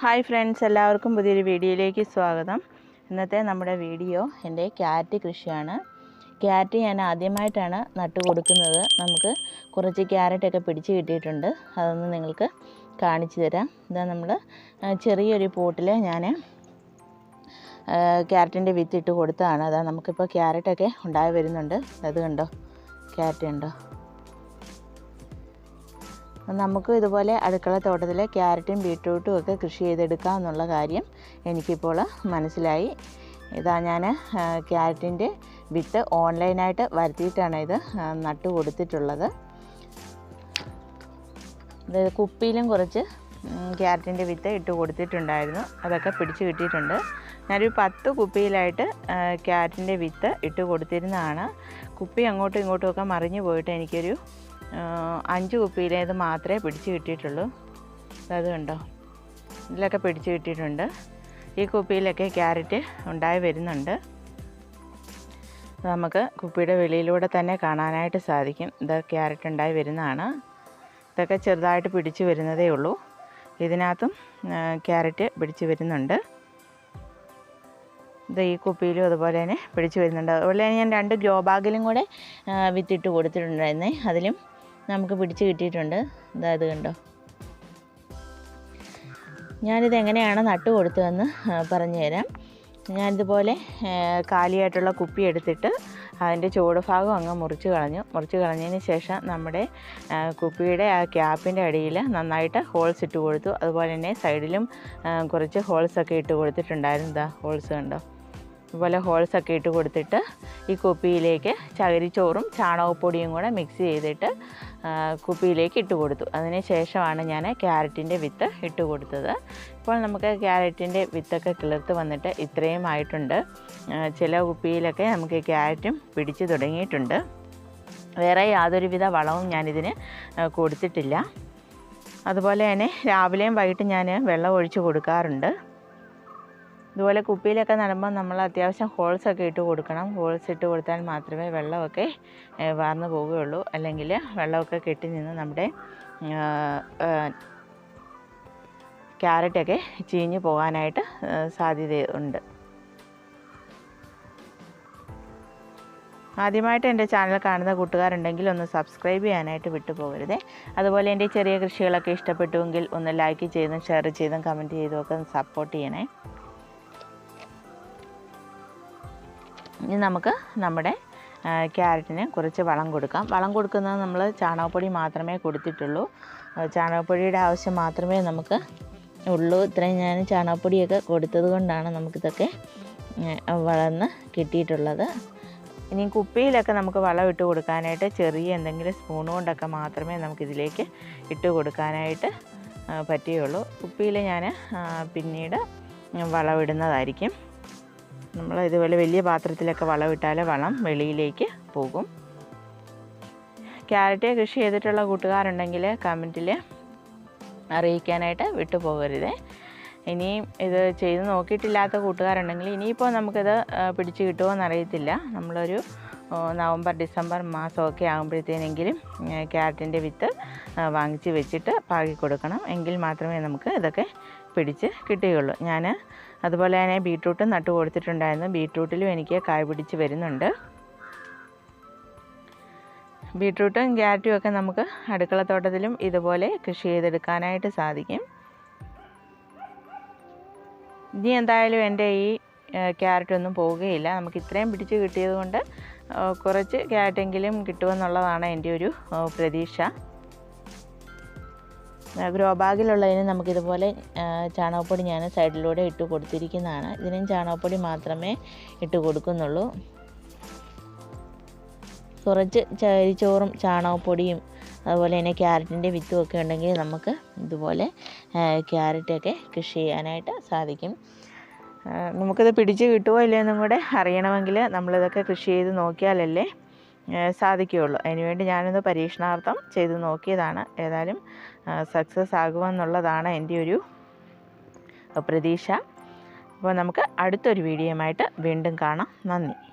Hi friends എല്ലാവർക്കും പുതിയൊരു വീഡിയോയിലേക്ക് സ്വാഗതം. ഇന്നത്തെ നമ്മുടെ വീഡിയോ എന്റെ ക്യാരറ്റ് കൃഷിയാണ്. ക്യാരറ്റ് ഞാൻ ആദ്യമായിട്ടാണ് നട്ടു കൊടുക്കുന്നത്. നമുക്ക് കുറച്ച് ക്യാരറ്റൊക്കെ പിടിച്ച് കിട്ടിയിട്ടുണ്ട്. അതൊന്ന് നിങ്ങൾക്ക് കാണിച്ചു തരാം. ഇതാ നമ്മൾ ചെറിയൊരു പോട്ടിൽ ഞാൻ ക്യാരറ്റിന്റെ വിത്തിട്ട് കൊടുത്തതാണ്. അതാ നമുക്കിപ്പോൾ ക്യാരറ്റൊക്കെ ഉണ്ടായി വരുന്നുണ്ട്. അത് കണ്ടോ? ക്യാരറ്റ് ഉണ്ടോ നമുക്ക് ഇതുപോലെ അടുക്കള തോട്ടത്തിലെ ക്യാരറ്റും ബീട്രൂട്ടും ഒക്കെ കൃഷി ചെയ്തെടുക്കാം എന്നുള്ള കാര്യം എനിക്കിപ്പോൾ മനസ്സിലായി. ഇതാ ഞാൻ ക്യാരറ്റിന്റെ വിത്ത് ഓൺലൈനായിട്ട് വരുത്തിയിട്ടാണ് ഇത് നട്ടു കൊടുത്തിട്ടുള്ളത്. കുപ്പിയിലും കുറച്ച് ക്യാരറ്റിന്റെ വിത്ത് ഇട്ട് കൊടുത്തിട്ടുണ്ടായിരുന്നു. അതൊക്കെ പിടിച്ച് കിട്ടിയിട്ടുണ്ട്. ഞാനൊരു പത്ത് കുപ്പിയിലായിട്ട് ക്യാരറ്റിന്റെ വിത്ത് ഇട്ട് കൊടുത്തിരുന്നതാണ്. കുപ്പി അങ്ങോട്ടും ഇങ്ങോട്ടും ഒക്കെ മറിഞ്ഞു പോയിട്ട് എനിക്കൊരു അഞ്ച് കുപ്പിയിലേത് മാത്രമേ പിടിച്ച് കിട്ടിയിട്ടുള്ളൂ. അത് കണ്ടോ? ഇതിലൊക്കെ പിടിച്ച് കിട്ടിയിട്ടുണ്ട്. ഈ കുപ്പിയിലൊക്കെ ക്യാരറ്റ് ഉണ്ടായി വരുന്നുണ്ട്. നമുക്ക് കുപ്പിയുടെ വെളിയിലൂടെ തന്നെ കാണാനായിട്ട് സാധിക്കും. ഇത് ക്യാരറ്റ് ഉണ്ടായി വരുന്നതാണ്. ഇതൊക്കെ ചെറുതായിട്ട് പിടിച്ച് വരുന്നതേ ഉള്ളൂ. ഇതിനകത്തും ക്യാരറ്റ് പിടിച്ച് വരുന്നുണ്ട്. ഇത് ഈ കുപ്പിയിലും അതുപോലെ തന്നെ പിടിച്ച് വരുന്നുണ്ട്. അതുപോലെ തന്നെ ഞാൻ രണ്ട് ഗ്രോ ബാഗിലും കൂടെ വിത്തിട്ട് കൊടുത്തിട്ടുണ്ടായിരുന്നേ. അതിലും നമുക്ക് പിടിച്ച് കിട്ടിയിട്ടുണ്ട്. ഇതാ ഇത് കണ്ടോ. ഞാനിത് എങ്ങനെയാണ് നട്ടു കൊടുത്തതെന്ന് പറഞ്ഞു തരാം ഞാനിതുപോലെ കാലിയായിട്ടുള്ള കുപ്പി എടുത്തിട്ട് അതിന്റെ ചുവട് ഭാഗം അങ്ങ് മുറിച്ച് കളഞ്ഞു. മുറിച്ച് കളഞ്ഞതിന് ശേഷം നമ്മുടെ കുപ്പിയുടെ ആ ക്യാപ്പിന്റെ അടിയിൽ നന്നായിട്ട് ഹോൾസ് ഇട്ട് കൊടുത്തു. അതുപോലെ തന്നെ സൈഡിലും കുറച്ച് ഹോൾസൊക്കെ ഇട്ട് കൊടുത്തിട്ടുണ്ടായിരുന്നു. ഇതാ ഹോൾസ് കണ്ടോ. അതുപോലെ ഹോൾസൊക്കെ ഇട്ട് കൊടുത്തിട്ട് ഈ കുപ്പിയിലേക്ക് ചകിരിച്ചോറും ചാണകപ്പൊടിയും കൂടെ മിക്സ് ചെയ്തിട്ട് കുപ്പിയിലേക്ക് ഇട്ട് കൊടുത്തു. അതിന് ശേഷമാണ് ഞാൻ ക്യാരറ്റിന്റെ വിത്ത് ഇട്ട് കൊടുത്തത്. ഇപ്പോൾ നമുക്ക് ക്യാരറ്റിന്റെ വിത്തൊക്കെ കിളിർത്ത് വന്നിട്ട് ഇത്രയും ആയിട്ടുണ്ട്. ചില കുപ്പിയിലൊക്കെ നമുക്ക് ക്യാരറ്റും പിടിച്ചു തുടങ്ങിയിട്ടുണ്ട്. വേറെ യാതൊരുവിധ വളവും ഞാനിതിന് കൊടുത്തിട്ടില്ല. അതുപോലെ തന്നെ രാവിലെയും വൈകിട്ടും ഞാൻ വെള്ളം ഒഴിച്ച് കൊടുക്കാറുണ്ട്. ഇതുപോലെ കുപ്പിയിലൊക്കെ നടുമ്പോൾ നമ്മൾ അത്യാവശ്യം ഹോൾസൊക്കെ ഇട്ട് കൊടുക്കണം. ഹോൾസ് ഇട്ട് കൊടുത്താൽ മാത്രമേ വെള്ളമൊക്കെ വാർന്നു പോവുകയുള്ളൂ. അല്ലെങ്കിൽ വെള്ളമൊക്കെ കെട്ടി നിന്ന് നമ്മുടെ ക്യാരറ്റൊക്കെ ചീഞ്ഞ് പോകാനായിട്ട് സാധ്യതയുണ്ട് ആദ്യമായിട്ട് എന്റെ ചാനൽ കാണുന്ന കൂട്ടുകാരുണ്ടെങ്കിൽ ഒന്ന് സബ്സ്ക്രൈബ് ചെയ്യാനായിട്ട് വിട്ടുപോകരുത്. അതുപോലെ എന്റെ ചെറിയ കൃഷികളൊക്കെ ഇഷ്ടപ്പെട്ടുവെങ്കിൽ ഒന്ന് ലൈക്ക് ചെയ്തും ഷെയർ ചെയ്തും കമന്റ് ചെയ്തും ഒക്കെ സപ്പോർട്ട് ചെയ്യണേ. ഇനി നമുക്ക് നമ്മുടെ ക്യാരറ്റിന് കുറച്ച് വളം കൊടുക്കാം. വളം കൊടുക്കുന്നത് നമ്മൾ ചാണകപ്പൊടി മാത്രമേ കൊടുത്തിട്ടുള്ളൂ. ചാണകപ്പൊടിയുടെ ആവശ്യം മാത്രമേ നമുക്ക് ഉള്ളൂ. ഇത്രയും ഞാൻ ചാണകപ്പൊടിയൊക്കെ കൊടുത്തത് കൊണ്ടാണ് നമുക്കിതൊക്കെ വളർന്ന് കിട്ടിയിട്ടുള്ളത്. ഇനി കുപ്പിയിലൊക്കെ നമുക്ക് വളം ഇട്ട് കൊടുക്കാനായിട്ട് ചെറിയ എന്തെങ്കിലും സ്പൂൺ കൊണ്ടൊക്കെ മാത്രമേ നമുക്കിതിലേക്ക് ഇട്ട് കൊടുക്കാനായിട്ട് പറ്റുകയുള്ളൂ. കുപ്പിയിൽ ഞാൻ പിന്നീട് വളമിടുന്നതായിരിക്കും നമ്മൾ ഇതുപോലെ വലിയ പാത്രത്തിലൊക്കെ വളമിട്ടാൽ വളം വെളിയിലേക്ക് പോകും. ക്യാരറ്റ് കൃഷി ചെയ്തിട്ടുള്ള കൂട്ടുകാരുണ്ടെങ്കിൽ കമന്റിൽ അറിയിക്കാനായിട്ട് വിട്ടു പോകരുത് ഇനിയും ഇത് ചെയ്ത് നോക്കിയിട്ടില്ലാത്ത കൂട്ടുകാരുണ്ടെങ്കിൽ ഇനിയിപ്പോൾ നമുക്കിത് പിടിച്ച് കിട്ടുമോ എന്നറിയത്തില്ല നമ്മളൊരു നവംബർ ഡിസംബർ മാസമൊക്കെ ആകുമ്പോഴത്തേനെങ്കിലും ക്യാരറ്റിന്റെ വിത്ത് വാങ്ങിച്ച് വെച്ചിട്ട് പാകി കൊടുക്കണം എങ്കിൽ മാത്രമേ നമുക്ക് ഇതൊക്കെ പിടിച്ച് കിട്ടുകയുള്ളൂ. ഞാൻ അതുപോലെ തന്നെ ബീട്രൂട്ടും നട്ടു കൊടുത്തിട്ടുണ്ടായിരുന്നു. ബീട്രൂട്ടിലും എനിക്ക് കായ് പിടിച്ച് വരുന്നുണ്ട്. ബീട്രൂട്ടും ക്യാരറ്റും ഒക്കെ നമുക്ക് അടുക്കളത്തോട്ടത്തിലും ഇതുപോലെ കൃഷി ചെയ്തെടുക്കാനായിട്ട് സാധിക്കും. ഇനി എന്തായാലും എന്റെ ഈ ക്യാരറ്റൊന്നും പോവുകയില്ല. നമുക്ക് ഇത്രയും പിടിച്ച് കിട്ടിയത് കൊണ്ട് കുറച്ച് ക്യാരറ്റെങ്കിലും കിട്ടുമെന്നുള്ളതാണ് എന്റെ ഒരു പ്രതീക്ഷ. ഗ്രോ ബാഗിലുള്ളതിന് നമുക്കിതുപോലെ ചാണകപ്പൊടി ഞാൻ സൈഡിലൂടെ ഇട്ട് കൊടുത്തിരിക്കുന്നതാണ്. ഇതിനും ചാണകപ്പൊടി മാത്രമേ ഇട്ട് കൊടുക്കുന്നുള്ളൂ. കുറച്ച് ചരിച്ചോറും ചാണകപ്പൊടിയും അതുപോലെ തന്നെ ക്യാരറ്റിന്റെ വിത്തും ഒക്കെ ഉണ്ടെങ്കിൽ നമുക്ക് ഇതുപോലെ ക്യാരറ്റൊക്കെ കൃഷി ചെയ്യാനായിട്ട് സാധിക്കും. നമുക്കിത് പിടിച്ച് കിട്ടുമോ ഇല്ലയെന്നും കൂടെ അറിയണമെങ്കിൽ നമ്മളിതൊക്കെ കൃഷി ചെയ്ത് നോക്കിയാലല്ലേ സാധിക്കുകയുള്ളൂ. അതിനുവേണ്ടി ഞാനൊന്ന് പരീക്ഷണാർത്ഥം ചെയ്ത് നോക്കിയതാണ്. ഏതായാലും സക്സസ് ആകുമെന്നുള്ളതാണ് എന്റെ ഒരു പ്രതീക്ഷ. അപ്പോൾ നമുക്ക് അടുത്തൊരു വീഡിയോയുമായിട്ട് വീണ്ടും കാണാം. നന്ദി.